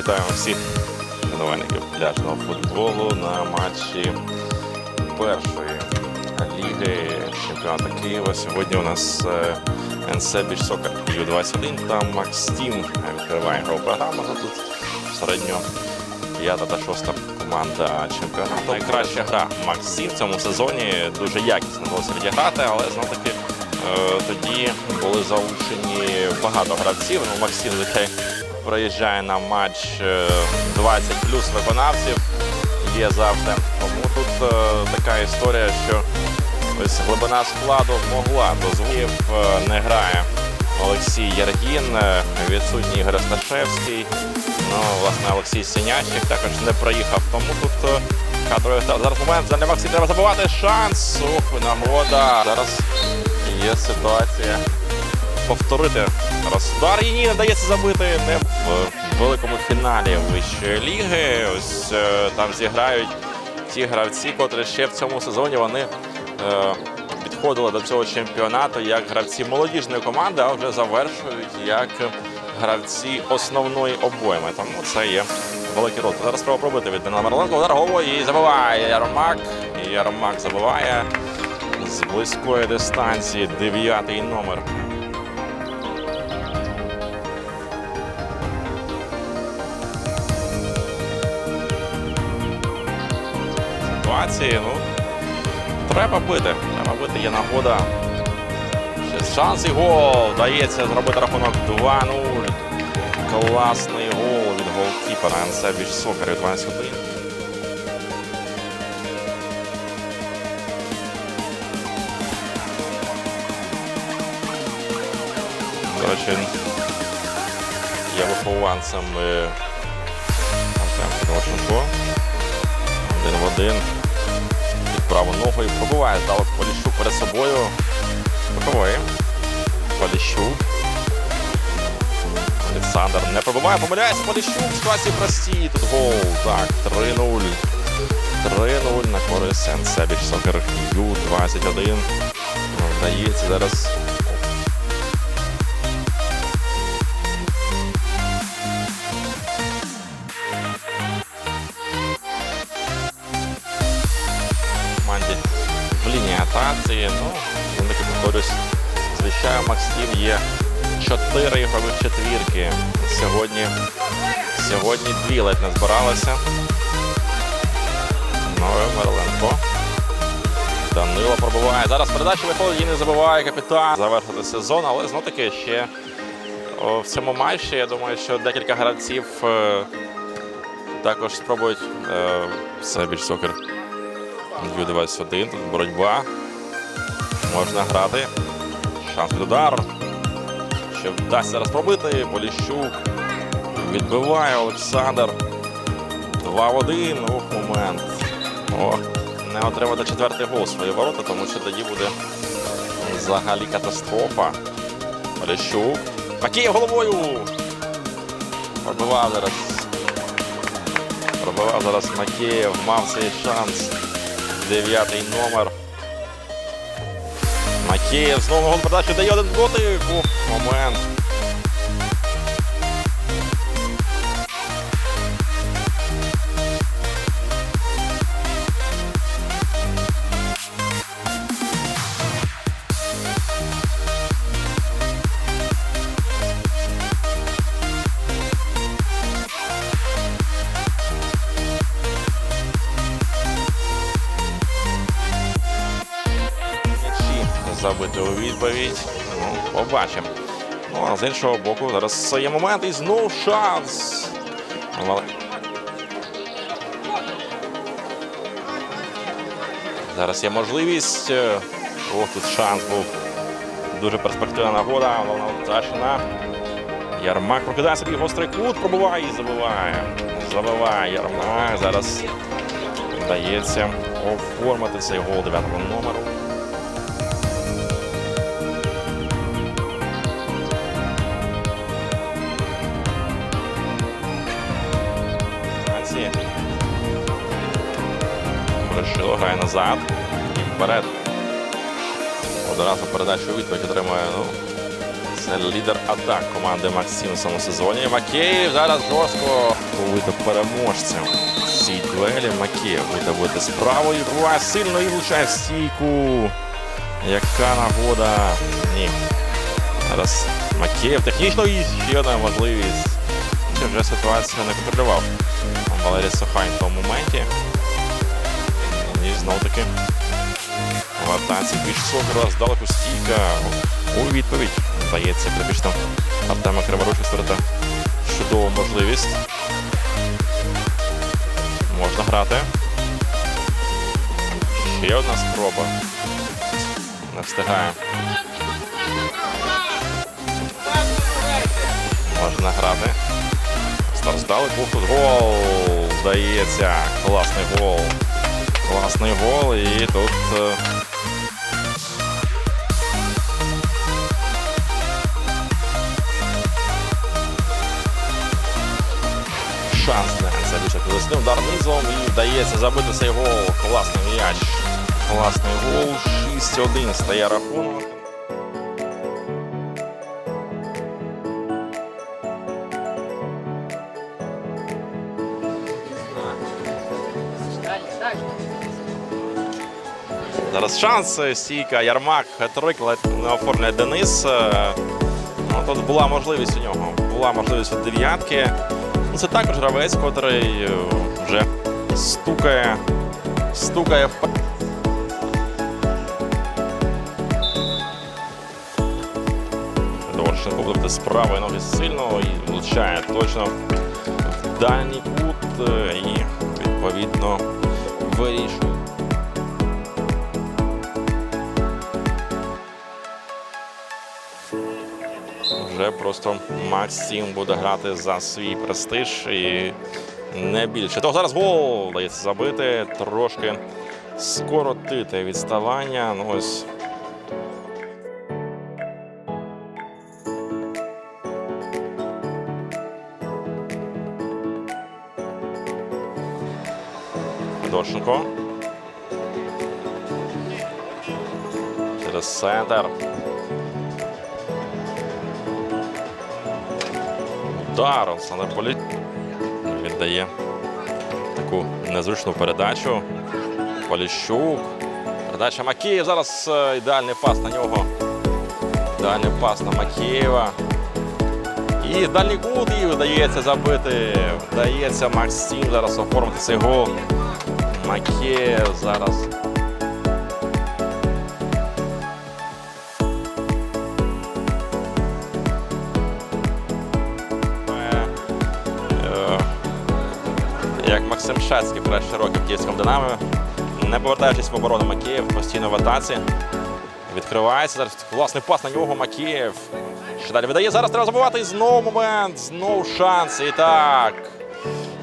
Вітаємо всіх шанувальників пляжного футболу на матчі першої ліги чемпіонату Києва. Сьогодні у нас е, НС Біч Сокер Ю-21 та Макс Тім відкриває гру програму. Тут середньо п'ята та шоста команда чемпіонату. Найкраща гра Макс Тім в цьому сезоні дуже якісно вдалося відіграти, але знов таки е, тоді були залучені багато гравців. Ну, Максим звичай приїжджає на матч е, 20 плюс виконавців. Є завжди. Тому тут е, така історія, що ось глибина складу могла дозволів. Е, не грає Олексій Яргін, е, відсутній Ігор Сташевський. Ну, власне, Олексій Синячик також не проїхав. Тому тут е, кадровий. Зараз момент для Максі треба забивати шанс. Ух, нагода. Зараз є ситуація повторити раз удар. І ні, не дається забити не в великому фіналі вищої ліги. Ось е, там зіграють ті гравці, котрі ще в цьому сезоні вони е, підходили до цього чемпіонату як гравці молодіжної команди, а вже завершують як гравці основної обойми. Тому це є великий рот. Зараз треба пробити від Дина Марленко. Удар і забиває Ярмак. Ярмак забиває з близької дистанції дев'ятий номер. Ситуації. Ну, треба бити. Треба бити, є нагода. Шанс і гол. Вдається зробити рахунок 2-0. Класний гол від голкіпера Ансебіч Сокер 21. До речі, є вихованцем е, Артем Тимошенко. Один в один. Під ногу і пробиває. Здалок Поліщук перед собою. Боковий. Поліщук. Олександр не пробиває, помиляється Поліщук. Ситуації прості. Тут гол. Так, 3-0. 3-0 на користь Сенсебіч Сокер Ю-21. Ну, Вдається зараз. Атаці. Ну, він таки повторюсь, звичайно, Максим є чотири ігрових четвірки. Сьогодні, сьогодні дві ледь не збиралися. Ну, Мерленко. Данило пробуває. Зараз передача виходить і не забуває капітан. Завершити сезон, але знов таки ще в цьому матчі. Я думаю, що декілька гравців е, також спробують е, все більш сокер. Ю-21, тут боротьба. Можна грати. Шанс від удару. Ще вдасться зараз пробити. Поліщук. Відбиває Олександр. 2 в 1. Ох, момент. О, не отримати четвертий гол свої ворота, тому що тоді буде взагалі катастрофа. Поліщук. Макієв головою. Пробивав зараз. Пробивав зараз Макеєв. Мав цей шанс. Дев'ятий номер. Макеєв знову гол передачу дає один дотик. Момент. Забити у відповідь. Ну, побачимо. Ну, а з іншого боку, зараз є момент і знов шанс. Зараз є можливість. Е, Ох, тут шанс був. Дуже перспективна нагода. Головна втрачена. Ярмак прокидає собі гострий кут, пробуває і забиває. Забиває Ярмак. Зараз вдається оформити цей гол 9 номеру. Франції. Решило грає назад і вперед. Одразу передачу у відповідь отримує ну, Це лідер атак команди Максим в цьому сезоні. Макеєв зараз жорстко вийде переможцем. Цій дуелі Макеєв буде бути справою. Буває сильно і влучає в стійку. Яка нагода? Ні. Зараз Макеєв технічно і ще одна можливість. Вже ситуацію не контролював Валерій Сохань в тому моменті. І знов таки атаці більш раз здалеку стійка. У відповідь вдається практично Артема Криворучка створити чудову можливість. Можна грати. Ще одна спроба. Не встигає. Можна грати. Здалеку. Тут гол. Вдається. Класний гол. Класний гол. І тут. е, Шанс для Ансаліша Колесни. Удар і вдається забити цей гол. Класний м'яч. Класний гол. 6-1 стає рахунок. Зараз шанс. е, Стійка, Ярмак, хет-трик, ледь не оформлює Денис. Е, Ну, тут була можливість у нього. Була можливість від дев'ятки. Ну, Це також гравець, котрий е, вже стукає, стукає в Доршенко буде з правої ноги сильно і влучає точно в дальній кут і відповідно вирішує. Вже просто Максим буде грати за свій престиж і не більше. То зараз гол вдається забити, трошки скоротити відставання. Ну ось. Доршенко. Через центр. Удар Олександр Політ віддає таку незручну передачу. Поліщук. Передача Макіїв. Зараз е, ідеальний пас на нього. Ідеальний пас на Макієва. І дальній кут і вдається забити. Вдається Максим зараз оформити цей гол. Макеєв зараз. Як Максим Шацький перші роки в київському Динамо. Не повертаючись в оборону Макеєв, постійно в атаці. Відкривається зараз власний пас на нього Макеєв. Ще далі видає. Зараз треба забувати. Знову момент. Знову шанс. І так.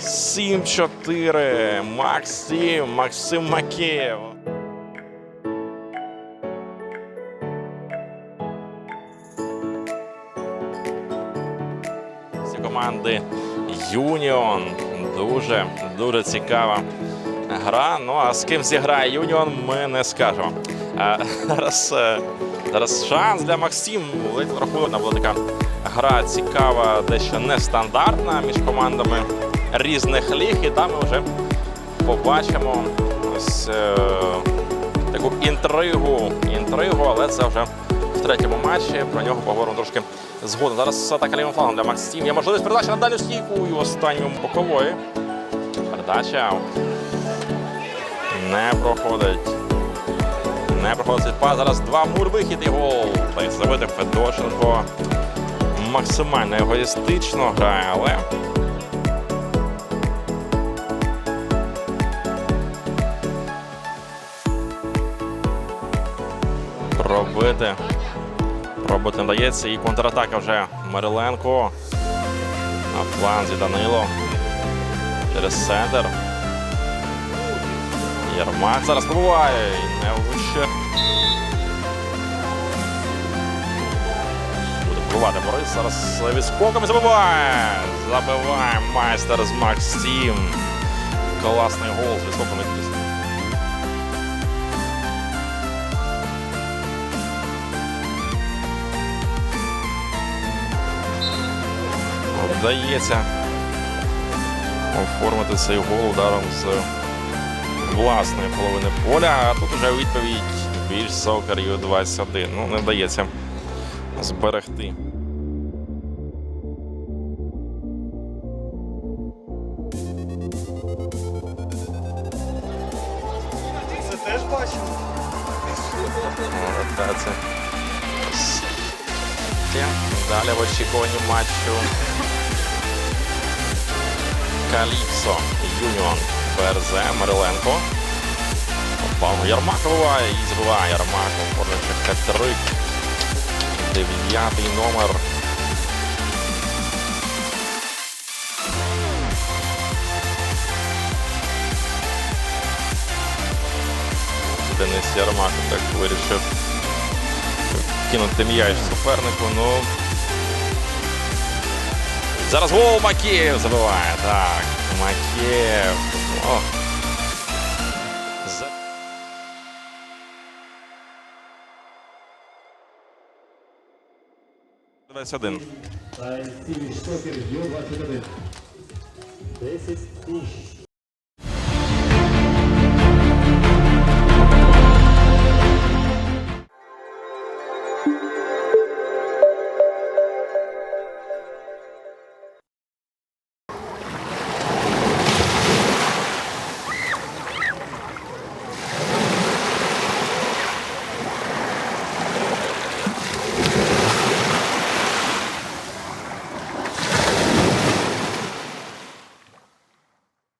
7-4. Максим. Максим Макеєв. Ці команди Юніон. Дуже, дуже цікава гра. Ну а з ким зіграє Юніон, ми не скажемо. А, зараз, е, зараз шанс для Максим. Врахована була така гра цікава, дещо нестандартна між командами різних ліг. І там ми вже побачимо ось е, таку інтригу. Інтригу, але це вже в третьому матчі. Про нього поговоримо трошки згодом. Зараз атака лівим флангом для Максим. Є можливість передачі на дальню стійку і останньому бокової. Передача не проходить. Не проходить пас. Зараз два мур вихід і гол. Так забити Федошенко. Максимально егоїстично грає, але пробити. Пробити не вдається. І контратака вже Мариленко. На фланзі Данило. Через центр. Єрмак зараз пробуває. І не вище. Буде пробувати Борис. Зараз відскоком і забиває. Забиває майстер з Максим. Класний гол з відскоком від вдається оформити цей гол ударом з власної половини поля. А тут вже відповідь більш сокер Ю-21. Ну, не вдається зберегти. Це теж бачив? Далі в очікуванні матчу. Каліпсо Юніон ФРЗ Мариленко. Павло Ярмак вибиває і збиває Ярмак. Оформлюючи хет-трик. Дев'ятий номер. Денис Ярмак так вирішив кинути м'яч супернику. Ну Zaraz Roma Kiev забиває. Так, Макієв. За... Десь один. Десять тисяч.